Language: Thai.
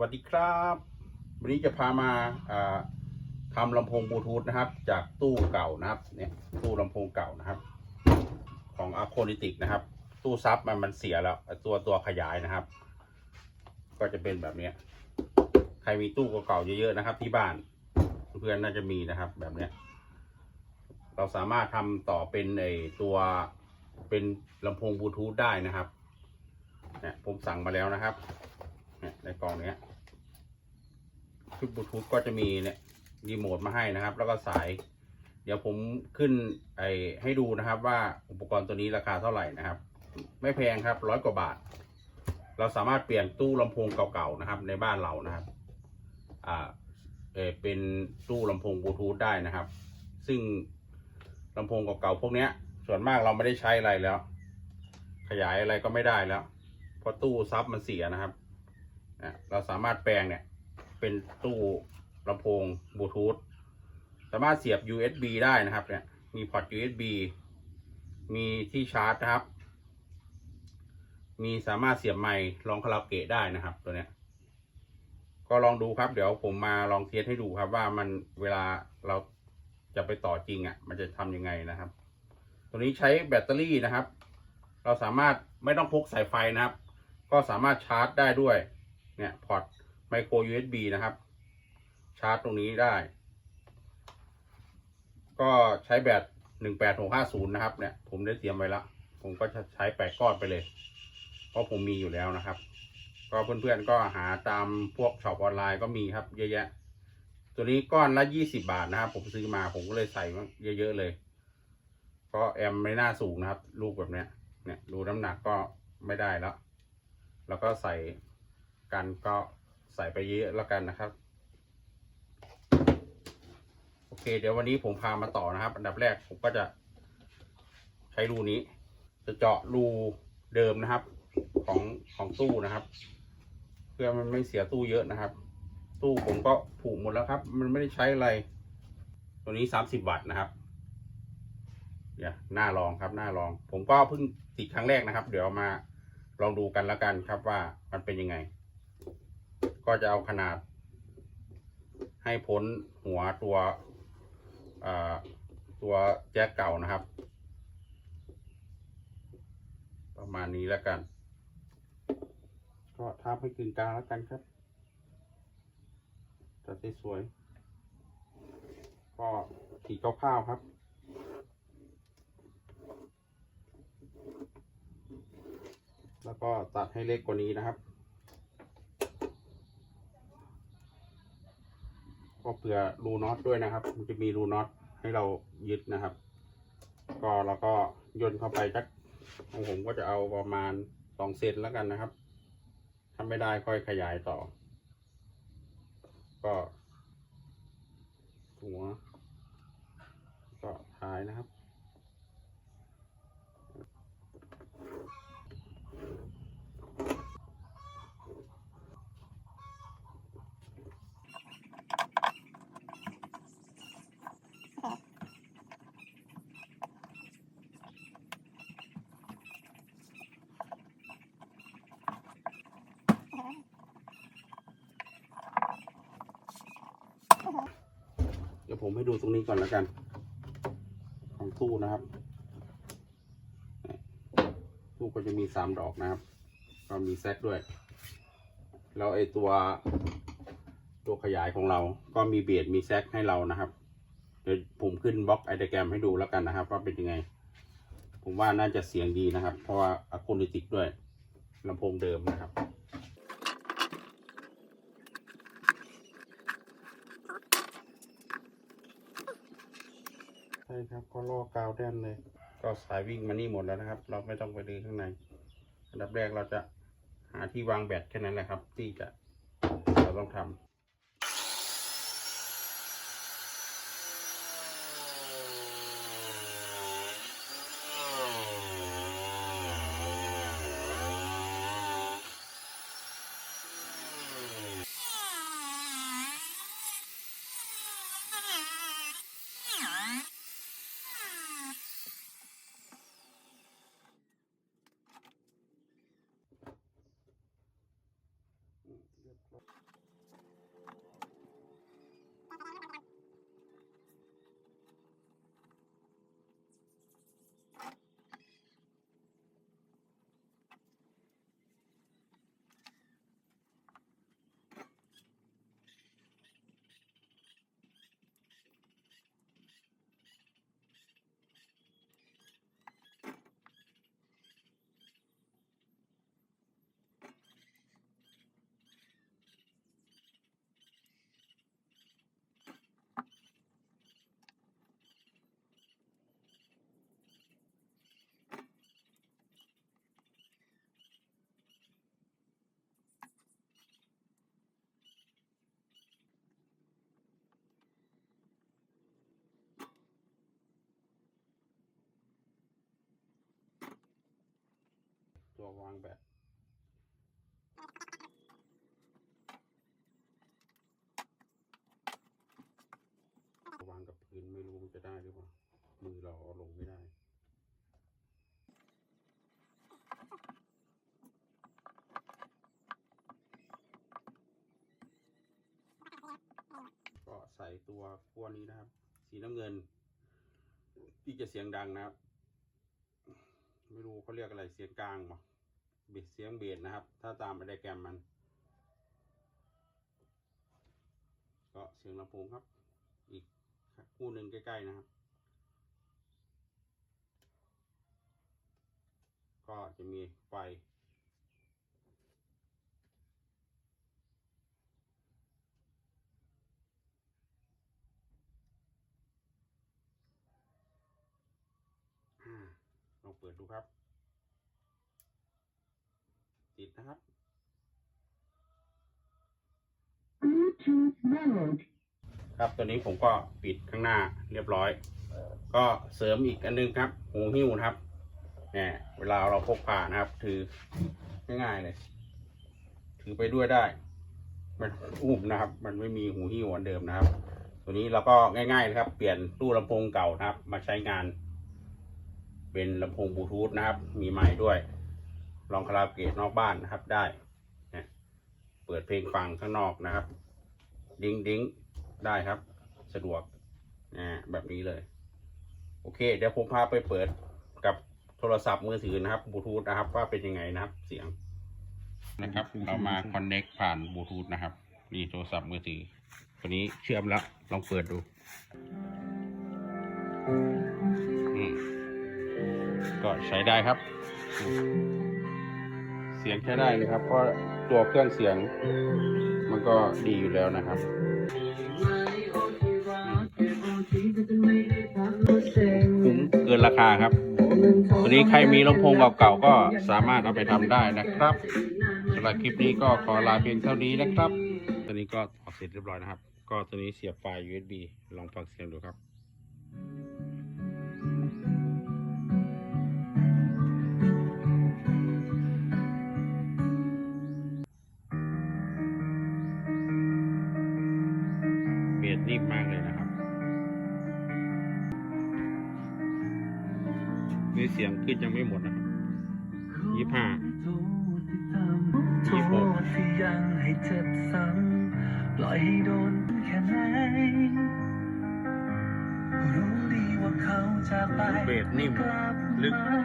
สวัสดีครับ วันนี้จะพามาอ่าทำลำโพงบลูทูธนะครับ จากตู้เก่านะครับ เนี่ยตู้ลำโพงเก่านะครับ ของอะโคนิติกนะครับ ตู้ซับมันมันเสียแล้ว ตัวตัวขยายนะครับ ก็จะเป็นแบบเนี้ยใครมีตู้เก่าๆเยอะๆนะครับ ที่บ้านเพื่อนน่าจะมีนะครับ แบบเนี้ยเราสามารถทำต่อเป็นไอตัวเป็นลำโพงบลูทูธได้นะครับเนี่ยผมสั่งมาแล้วนะครับเนี่ยในกล่องเนี้ย ชุดบลูทูธก็จะมีเนี่ยรีโมทมาให้นะครับ แล้วก็สาย เดี๋ยวผมขึ้นไอให้ดูนะครับว่าอุปกรณ์ตัวนี้ราคาเท่าไหร่นะครับ ไม่แพงครับร้อยกว่าบาท เราสามารถเปลี่ยนตู้ลำโพงเก่าๆนะครับ ในบ้านเรานะครับอ่าเออเป็นตู้ลำโพงบลูทูธได้นะครับ ซึ่งลำโพงเก่าๆพวกเนี้ย ส่วนมากเราไม่ได้ใช้อะไรแล้ว ขยายอะไรก็ไม่ได้แล้วเพราะตู้ซับมันเสียนะครับเราสามารถแปลงเนี่ย เป็นตู้ลำโพงบลูทูธสามารถเสียบ USB ได้นะครับ เนี่ย มีพอร์ต USB มีที่ชาร์จนะครับ มีสามารถเสียบไมค์ลองคาราโอเกะได้นะครับ ตัวเนี้ย ก็ลองดูครับ เดี๋ยวผมมาลองเทสให้ดูครับว่ามันเวลาเราจะไปต่อจริงอะ่ะ มันจะทำยังไงนะครับ ตัวนี้ใช้แบตเตอรี่นะครับ เราสามารถไม่ต้องพกสายไฟนะครับ ก็สามารถชาร์จได้ด้วย เนี่ยพอร์ต ไมโคร USB นะครับ ชาร์จตรงนี้ได้ ก็ใช้แบต18650นะครับ เนี่ย ผมได้เตรียมไว้แล้วผมก็จะใช้แปดก้อนไปเลย เพราะผมมีอยู่แล้วนะครับ ก็เพื่อนๆก็หาตามพวกช็อปออนไลน์ก็มีครับ เยอะแยะ ตัวนี้ก้อนละ20บาทนะครับ ผมซื้อมาผมก็เลยใส่เยอะๆเลย ก็แอมไม่น่าสูงนะครับ ลูกแบบเนี้ย เนี่ย ดูน้ำหนักก็ไม่ได้แล้ว แล้วก็ใส่กันก็ ใส่ไปเยอะแล้วกันนะครับ โอเค เดี๋ยววันนี้ผมพามาต่อนะครับ อันดับแรกผมก็จะใช้รูนี้ จะเจาะรูเดิมนะครับ ของของตู้นะครับ เพื่อมันไม่เสียตู้เยอะนะครับ ตู้ผมก็ผูกหมดแล้วครับ มันไม่ได้ใช้อะไร ตัวนี้สามสิบวัตต์นะครับเดี๋ยหน้าลองครับหน้าลอง ผมก็เพิ่งติดครั้งแรกนะครับ เดี๋ยวมาลองดูกันแล้วกันครับว่ามันเป็นยังไง ก็จะเอาขนาด ให้พ้นหัวตัวตัวแจ็คเก่านะครับ ประมาณนี้แล้วกัน ก็ทาให้กึ่งกลางแล้วกันครับจะได้สวยก็ขีดคร่าวๆครับแล้วก็ตัดให้เล็กกว่านี้นะครับ ก็เผื่อรูน็อตด้วยนะครับ มันจะมีรูน็อตให้เรายึดนะครับ ก็เราก็ย่นเข้าไปสักของผมก็จะเอาประมาณสองเซนแล้วกันนะครับถ้าไม่ได้ค่อยขยายต่อ ก็หัวก็ท้ายนะครับ ยวผมให้ดูตรงนี้ก่อนแล้วกัน ของตู้นะครับตู้ก็จะมีสามดอกนะครับ ก็มีแซกด้วย แล้วไอตัว ตัวขยายของเราก็มีเบียดมีแซกให้เรานะครับ เดี๋ยวผมขึ้นบล็อกไอเดแกรมให้ดูแล้วกันนะครับ ว่าเป็นยังไง ผมว่าน่าจะเสียงดีนะครับ เพราะว่าอะคูลิติกด้วยลำโพงเดิมนะครับ ครับก็ลอกกาวแน่นเลย ก็สายวิ่งมานี่หมดแล้วนะครับ เราไม่ต้องไปดึงข้างใน อันดับแรกเราจะหาที่วางแบตแค่นั้นแหละครับ ที่จะเราต้องทำ ตัวางแบตวางกับพื้นไม่รู้มันจะได้หรือเปล่า มือเราเอาลงไม่ได้ก็ใส่ตัวขั้วนี้นะครับ สีน้ำเงิน ที่จะเสียงดังนะครับ ไม่รู้เขาเรียกอะไรเสียงกลางมั้ บสเสียงเบสนะครับ ถ้าตามไดแกรมมัน ก็เสียงลำโพงครับ อีกคู่หนึ่งใกล้ๆนะครับ ก็จะมีไฟลองเปิดดูครับ ติดนะครับ Bluetooth mode. ครับตัวนี้ผมก็ปิดข้างหน้าเรียบร้อย ก็เสริมอีกอันนึงครับ หูหิ้วนะครับเนี่ยเวลาเราพกพานะครับ ถือง่ายๆเลย ถือไปด้วยได้ มันอุ้มนะครับ มันไม่มีหูหิ้วอันเดิมนะครับ ตัวนี้เราก็ง่ายๆนะครับ เปลี่ยนตู้ลำโพงเก่านะครับ มาใช้งาน เป็นลำโพงบลูทูธนะครับ มีไมค์ด้วย ลองคาราโอเกะนอกบ้านนะครับได้นะเปิดเพลงฟังข้างนอกนะครับ ดิ้งดิ้งได้ครับ สะดวกนะแบบนี้เลย โอเค เดี๋ยวผมพาไปเปิดกับโทรศัพท์มือถือนะครับบลูทูธนะครับ ว่าเป็นยังไงนะครับ เสียงนะครับ เรามาคอนเน็กผ่านบลูทูธนะครับนี่โทรศัพท์มือถือตัวนี้เชื่อมแล้วลองเปิดดูอืมก็ใช้ได้ครับ เสียงใช้ได้เลยครับ เพราะตัวเครื่องเสียงมันก็ดีอยู่แล้วนะครับคุ้มเกินราคาครับตัวนี้ใครมีลำโพงเก่าๆก็สามารถเอาไปทำได้นะครับสำหรับคลิปนี้ก็ขอลาเพียงเท่านี้นะครับตัวนี้ก็ออกเสร็จเรียบร้อยนะครับ ก็ตัวนี้เสียบไฟ USB ลองฟังเสียงดูครับเบ นี่เสียงขึ้นยังไม่หมดนะครับยี่ห้าโทษที่ยังให้เจ็บซ้ำปล่อยให้โดนแค่ไหนรู้ดีว่าเขาจากไปเบสนิ่มกลับลึกมา